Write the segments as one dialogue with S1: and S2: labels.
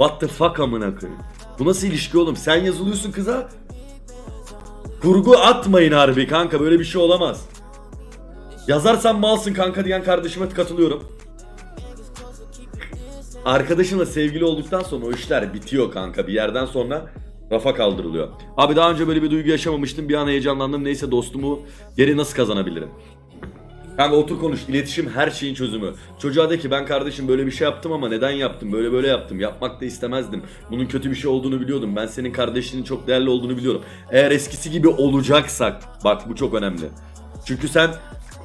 S1: What the fuck amına koyayım. Bu nasıl ilişki oğlum? Sen yazılıyorsun kıza. Kurgu atmayın harbi kanka böyle bir şey olamaz. Yazarsan malsın kanka diyen kardeşime katılıyorum. Arkadaşınla sevgili olduktan sonra o işler bitiyor kanka. Bir yerden sonra rafa kaldırılıyor. Abi daha önce böyle bir duygu yaşamamıştım. Bir an heyecanlandım. Neyse dostumu geri nasıl kazanabilirim? Kanka otur konuş. İletişim her şeyin çözümü. Çocuğa de ki ben kardeşim böyle bir şey yaptım ama neden yaptım? Böyle böyle yaptım. Yapmak da istemezdim. Bunun kötü bir şey olduğunu biliyordum. Ben senin kardeşinin çok değerli olduğunu biliyorum. Eğer eskisi gibi olacaksak bak bu çok önemli. Çünkü sen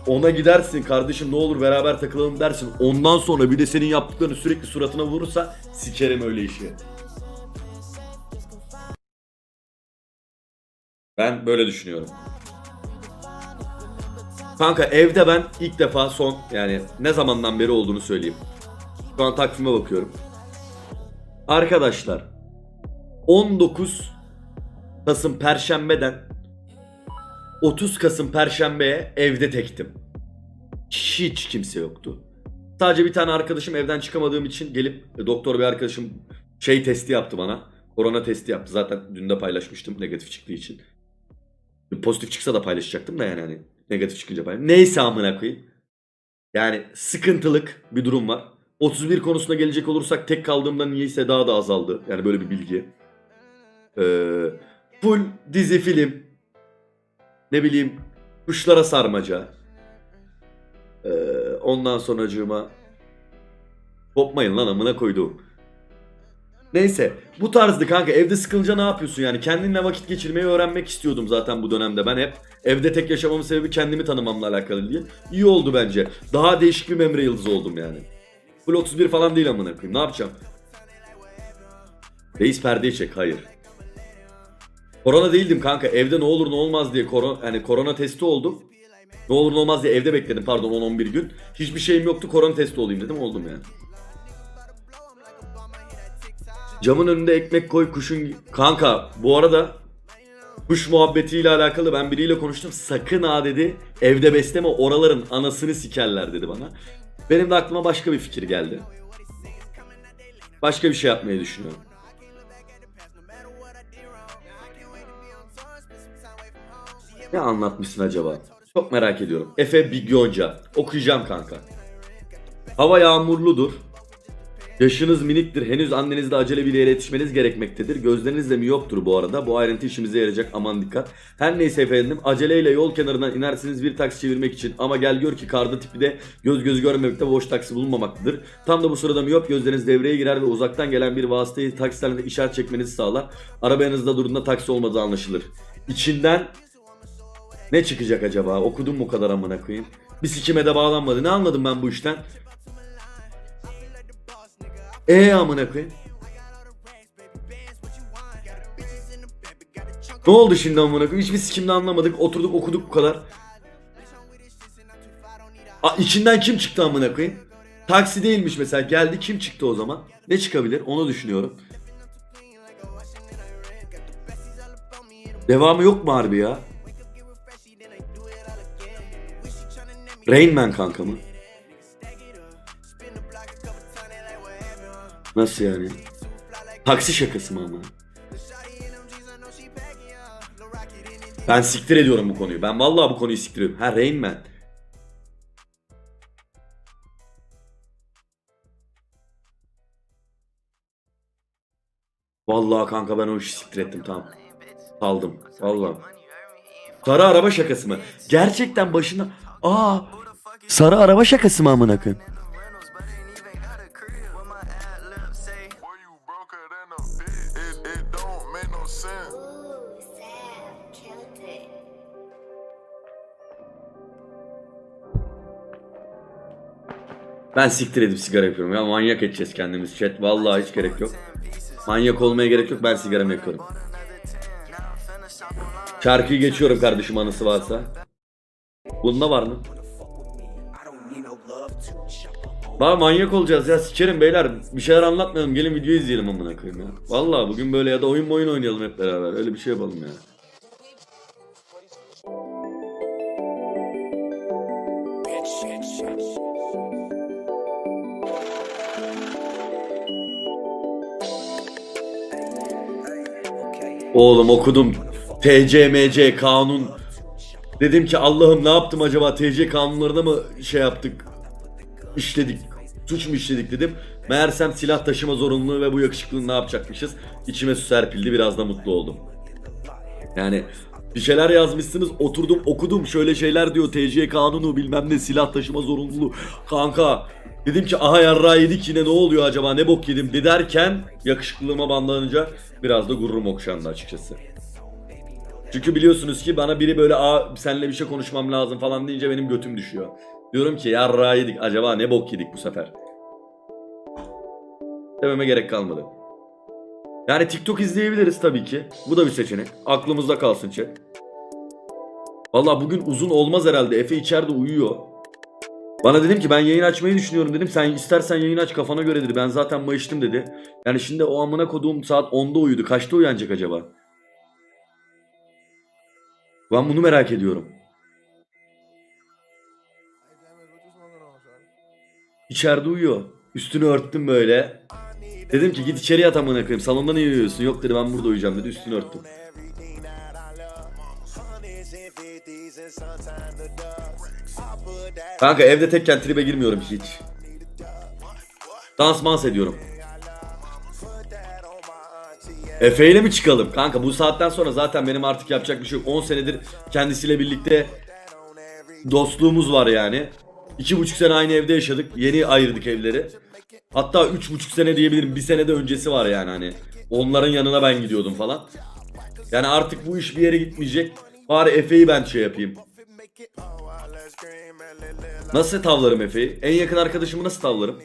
S1: ona gidersin kardeşim ne olur beraber takılalım dersin. Ondan sonra bir de senin yaptıklarını sürekli suratına vurursa sikerim öyle işi. Ben böyle düşünüyorum. Kanka evde ben ilk defa son yani ne zamandan beri olduğunu söyleyeyim. Şu an takvime bakıyorum. Arkadaşlar 19 Kasım Perşembe'den 30 Kasım Perşembe'ye evde tektim. Hiç kimse yoktu. Sadece bir tane arkadaşım evden çıkamadığım için gelip e, doktor bir arkadaşım şey testi yaptı bana. Korona testi yaptı. Zaten dün de paylaşmıştım negatif çıktığı için. Pozitif çıksa da paylaşacaktım da yani hani negatif çıkınca paylaş. Neyse amına koyayım. Yani sıkıntılık bir durum var. 31 konusuna gelecek olursak tek kaldığımda niyeyse daha da azaldı. Yani böyle bir bilgi. Ee, full dizi film. Ne bileyim kuşlara sarmaca. Ee, ondan sonracığıma kopmayın lan amına koyduğum. Neyse bu tarzdı kanka. Evde sıkılınca ne yapıyorsun yani? Kendinle vakit geçirmeyi öğrenmek istiyordum zaten bu dönemde. Ben hep evde tek yaşamamın sebebi kendimi tanımamla alakalı diye. İyi oldu bence. Daha değişik bir memre yıldızı oldum yani. Full 31 falan değil amına koyayım. Ne yapacağım? Reis perdeyi çek hayır. Korona değildim kanka. Evde ne olur ne olmaz diye korona, yani korona testi oldum. Ne olur ne olmaz diye evde bekledim. Pardon 10-11 gün. Hiçbir şeyim yoktu. Korona testi olayım dedim. Oldum yani Camın önünde ekmek koy kuşun... Kanka bu arada kuş muhabbetiyle alakalı ben biriyle konuştum. Sakın ha dedi evde besleme oraların anasını sikerler dedi bana. Benim de aklıma başka bir fikir geldi. Başka bir şey yapmayı düşünüyorum. Ne anlatmışsın acaba? Çok merak ediyorum. Efe Bigyonca. Okuyacağım kanka. Hava yağmurludur. Yaşınız miniktir. Henüz annenizle acele bir yere yetişmeniz gerekmektedir. Gözleriniz de miyoptur bu arada. Bu ayrıntı işimize yarayacak. Aman dikkat. Her neyse efendim. Aceleyle yol kenarından inersiniz bir taksi çevirmek için. Ama gel gör ki karda tipi de göz göz görmemekte boş taksi bulunmamaktadır. Tam da bu sırada miyop gözleriniz devreye girer ve uzaktan gelen bir vasıtayı taksilerle işaret çekmenizi sağlar. Arabanızda durduğunda taksi olmadığı anlaşılır. İçinden ne çıkacak acaba? Okudum mu kadar amına koyayım? Bir sikime de bağlanmadı. Ne anladım ben bu işten? Eee amına koyayım. Ne oldu şimdi amına koyayım? Hiçbir sikimde anlamadık. Oturduk okuduk bu kadar. A, içinden kim çıktı amına koyayım? Taksi değilmiş mesela. Geldi kim çıktı o zaman? Ne çıkabilir? Onu düşünüyorum. Devamı yok mu harbi ya? Rain Man kanka mı? Nasıl yani? Taksi şakası mı ama? Ben siktir ediyorum bu konuyu. Ben vallahi bu konuyu siktir ediyorum. Ha Rain Man. Vallahi kanka ben o işi siktir ettim tamam. Aldım. Vallahi. Sarı araba şakası mı? Gerçekten başına... Aa! Sarı araba şakası mı amına koyayım? Ben siktir edip sigara yapıyorum ya manyak edeceğiz kendimiz chat vallahi hiç gerek yok. Manyak olmaya gerek yok ben sigaramı yakıyorum. Şarkıyı geçiyorum kardeşim anısı varsa. Bunda var mı? Daha manyak olacağız ya sikerim beyler bir şeyler anlatmayalım gelin video izleyelim amına koyayım ya. Vallahi bugün böyle ya da oyun oyun oynayalım hep beraber öyle bir şey yapalım ya. Oğlum okudum. TCMC kanun. Dedim ki Allah'ım ne yaptım acaba TC kanunlarına mı şey yaptık? işledik. Suç mu işledik dedim. Meğersem silah taşıma zorunluluğu ve bu yakışıklılığı ne yapacakmışız? İçime su serpildi biraz da mutlu oldum. Yani bir şeyler yazmışsınız oturdum okudum şöyle şeyler diyor TC kanunu bilmem ne silah taşıma zorunluluğu. Kanka dedim ki aha yarrağı yedik yine ne oluyor acaba ne bok yedim de derken yakışıklılığıma bandlanınca biraz da gururum okşandı açıkçası. Çünkü biliyorsunuz ki bana biri böyle aa seninle bir şey konuşmam lazım falan deyince benim götüm düşüyor. Diyorum ki yarrağı yedik acaba ne bok yedik bu sefer. Dememe gerek kalmadı. Yani TikTok izleyebiliriz tabii ki. Bu da bir seçenek. Aklımızda kalsın chat. Valla bugün uzun olmaz herhalde. Efe içeride uyuyor. Bana dedim ki ben yayın açmayı düşünüyorum dedim. Sen istersen yayın aç kafana göre dedi. Ben zaten mayıştım dedi. Yani şimdi o amına koduğum saat 10'da uyudu. Kaçta uyanacak acaba? Ben bunu merak ediyorum. İçeride uyuyor. Üstünü örttüm böyle. Dedim ki git içeri yat amına koyayım. Salonda niye uyuyorsun? Yok dedi ben burada uyuyacağım dedi. Üstünü örttüm. Kanka evde tekken tribe girmiyorum hiç. Dans mans ediyorum. Efe ile mi çıkalım? Kanka bu saatten sonra zaten benim artık yapacak bir şey yok. 10 senedir kendisiyle birlikte dostluğumuz var yani. İki buçuk sene aynı evde yaşadık. Yeni ayırdık evleri. Hatta üç buçuk sene diyebilirim. Bir senede öncesi var yani hani. Onların yanına ben gidiyordum falan. Yani artık bu iş bir yere gitmeyecek. Bari Efe'yi ben şey yapayım. Nasıl tavlarım Efe'yi? En yakın arkadaşımı nasıl tavlarım?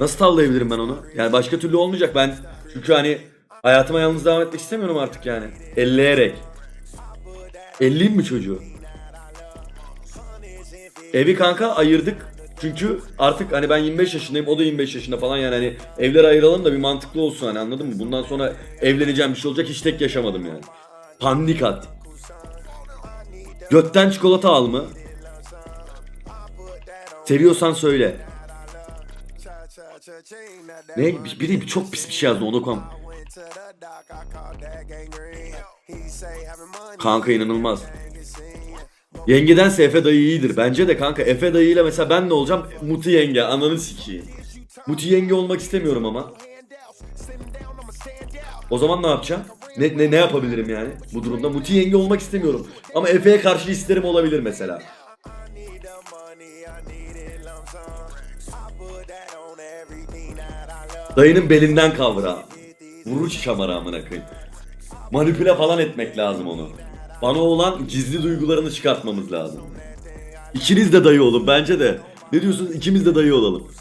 S1: Nasıl tavlayabilirim ben onu? Yani başka türlü olmayacak. Ben çünkü hani hayatıma yalnız devam etmek istemiyorum artık yani. Elleyerek. Elliyim mi çocuğu? Evi kanka ayırdık. Çünkü artık hani ben 25 yaşındayım o da 25 yaşında falan yani hani evleri ayıralım da bir mantıklı olsun hani anladın mı? Bundan sonra evleneceğim bir şey olacak hiç tek yaşamadım yani. Pandik at. Gökten çikolata al mı? Seviyorsan söyle. Ne? Biri çok pis bir şey yazdı onu okum. Kanka inanılmaz. Yengedense Efe dayı iyidir. Bence de kanka Efe dayıyla mesela ben ne olacağım? Muti yenge ananı sikeyim. Muti yenge olmak istemiyorum ama. O zaman ne yapacağım? Ne, ne, ne yapabilirim yani bu durumda? Muti yenge olmak istemiyorum. Ama Efe'ye karşı isterim olabilir mesela. Dayının belinden kavra. ha. Vurur şamara amına koyayım. Manipüle falan etmek lazım onu. Bana olan gizli duygularını çıkartmamız lazım. İkiniz de dayı olun bence de. Ne diyorsunuz? İkimiz de dayı olalım.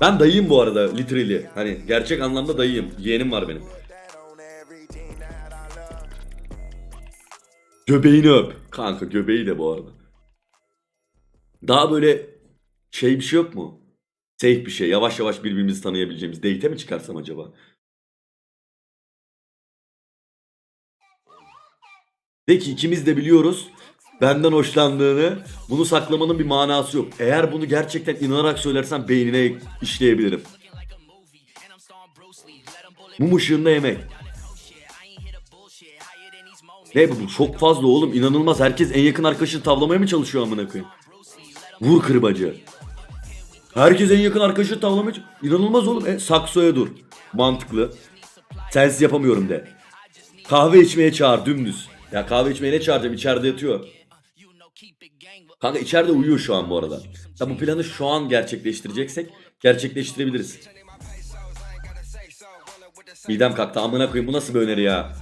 S1: Ben dayıyım bu arada literally. Hani gerçek anlamda dayıyım. Yeğenim var benim. Göbeğini öp. Kanka göbeği de bu arada. Daha böyle şey bir şey yok mu? Safe bir şey. Yavaş yavaş birbirimizi tanıyabileceğimiz. Date'e mi çıkarsam acaba? De ki ikimiz de biliyoruz benden hoşlandığını. Bunu saklamanın bir manası yok. Eğer bunu gerçekten inanarak söylersen beynine işleyebilirim. Mum ışığında yemek. Ne bu? Çok fazla oğlum. inanılmaz. Herkes en yakın arkadaşını tavlamaya mı çalışıyor amına koyayım? Vur kırbacı. Herkes en yakın arkadaşını tavlamaya İnanılmaz oğlum. E, saksoya dur. Mantıklı. Sensiz yapamıyorum de. Kahve içmeye çağır dümdüz. Ya kahve içmeye ne çağıracağım? İçeride yatıyor. Kanka içeride uyuyor şu an bu arada. Ya bu planı şu an gerçekleştireceksek gerçekleştirebiliriz. Midem kalktı amına koyayım bu nasıl bir öneri ya?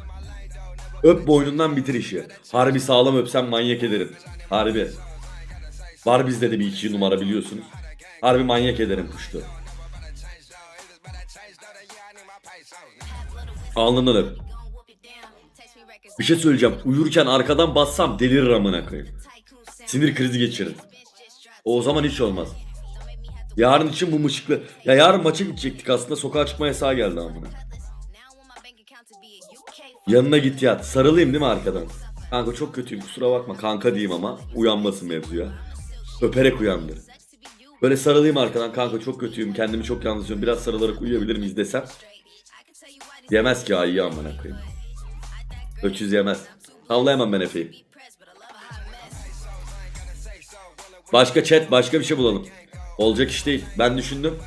S1: Öp boynundan bitir işi. Harbi sağlam öpsem manyak ederim. Harbi. Var bizde de bir iki numara biliyorsunuz. Harbi manyak ederim kuştu. Alnından öp. Bir şey söyleyeceğim. Uyurken arkadan bassam delirir amına koyayım. Sinir krizi geçiririm. O zaman hiç olmaz. Yarın için bu ışıklı. Ya yarın maça gidecektik aslında sokağa çıkma yasağı geldi amına. Yanına git yat. Sarılayım değil mi arkadan? Kanka çok kötüyüm kusura bakma kanka diyeyim ama uyanmasın mevzuya. Öperek uyandır. Böyle sarılayım arkadan kanka çok kötüyüm kendimi çok yalnız hissediyorum biraz sarılarak uyuyabilir miyiz desem. Yemez ki ayıyı amına koyayım. Öküz yemez. Havlayamam ben Efe'yi. Başka chat başka bir şey bulalım. Olacak iş değil. Ben düşündüm.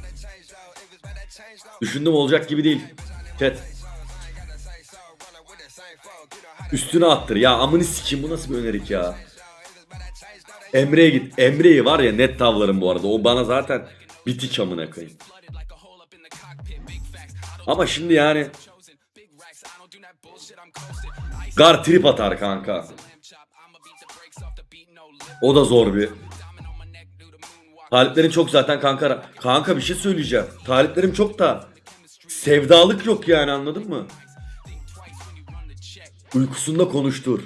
S1: Düşündüm olacak gibi değil. Chat. Üstüne attır. Ya amını sikeyim bu nasıl bir önerik ya. Emre'ye git. Emre'yi var ya net tavlarım bu arada. O bana zaten bitik amına koyayım. Ama şimdi yani Gar trip atar kanka. O da zor bir. Taliplerim çok zaten kanka. Kanka bir şey söyleyeceğim. Taliplerim çok da sevdalık yok yani anladın mı? Uykusunda konuştur.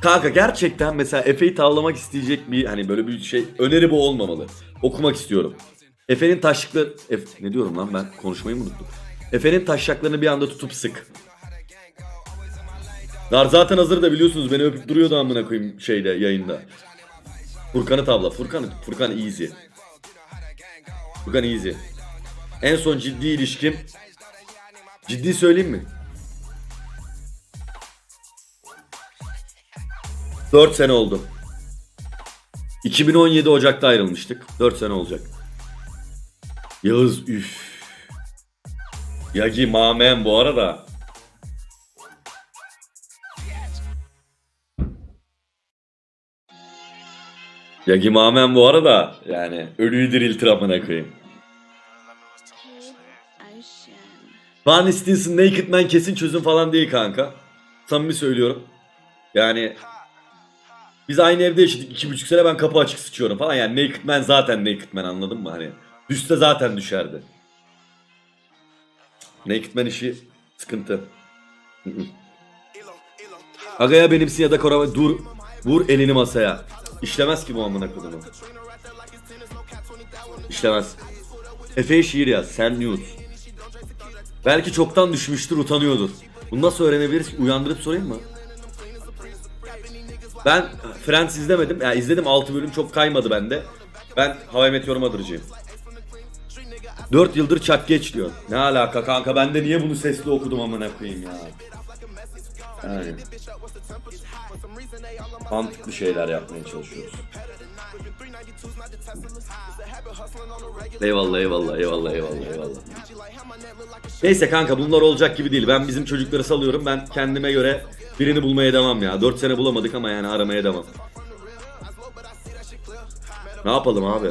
S1: Kanka gerçekten mesela Efe'yi tavlamak isteyecek bir hani böyle bir şey öneri bu olmamalı. Okumak istiyorum. Efe'nin taşlıkları... Efe, ne diyorum lan ben konuşmayı mı unuttum? Efe'nin taşşaklarını bir anda tutup sık. Dar zaten hazır da biliyorsunuz beni öpüp duruyordu amına koyayım şeyde yayında. Furkan'ı tavla. Furkan, Furkan easy. Furkan easy. En son ciddi ilişkim. Ciddi söyleyeyim mi? 4 sene oldu. 2017 Ocak'ta ayrılmıştık. 4 sene olacak. Yağız üf. Yagi mamen bu arada. Yagi mamen bu arada yani ölüyü diriltir amına koyayım. Van Stinson Naked Man kesin çözüm falan değil kanka. Samimi söylüyorum. Yani biz aynı evde yaşadık iki buçuk sene ben kapı açık sıçıyorum falan yani Naked Man zaten Naked Man anladın mı hani düşse zaten düşerdi. Naked Man işi sıkıntı. Agaya benimsin ya da korama dur vur elini masaya. İşlemez ki bu amına kodumu. İşlemez. Efe'ye şiir yaz. Sen News. Belki çoktan düşmüştür utanıyordur. Bunu nasıl öğrenebiliriz? Uyandırıp sorayım mı? Ben Friends izlemedim. Ya izledim 6 bölüm çok kaymadı bende. Ben Hava Met Your Mother'cıyım. 4 yıldır çak geç diyor. Ne alaka kanka ben de niye bunu sesli okudum amına koyayım ya. Yani. Mantıklı şeyler yapmaya çalışıyoruz. Eyvallah eyvallah eyvallah eyvallah eyvallah. Neyse kanka bunlar olacak gibi değil. Ben bizim çocukları salıyorum. Ben kendime göre birini bulmaya devam ya. 4 sene bulamadık ama yani aramaya devam. Ne yapalım abi?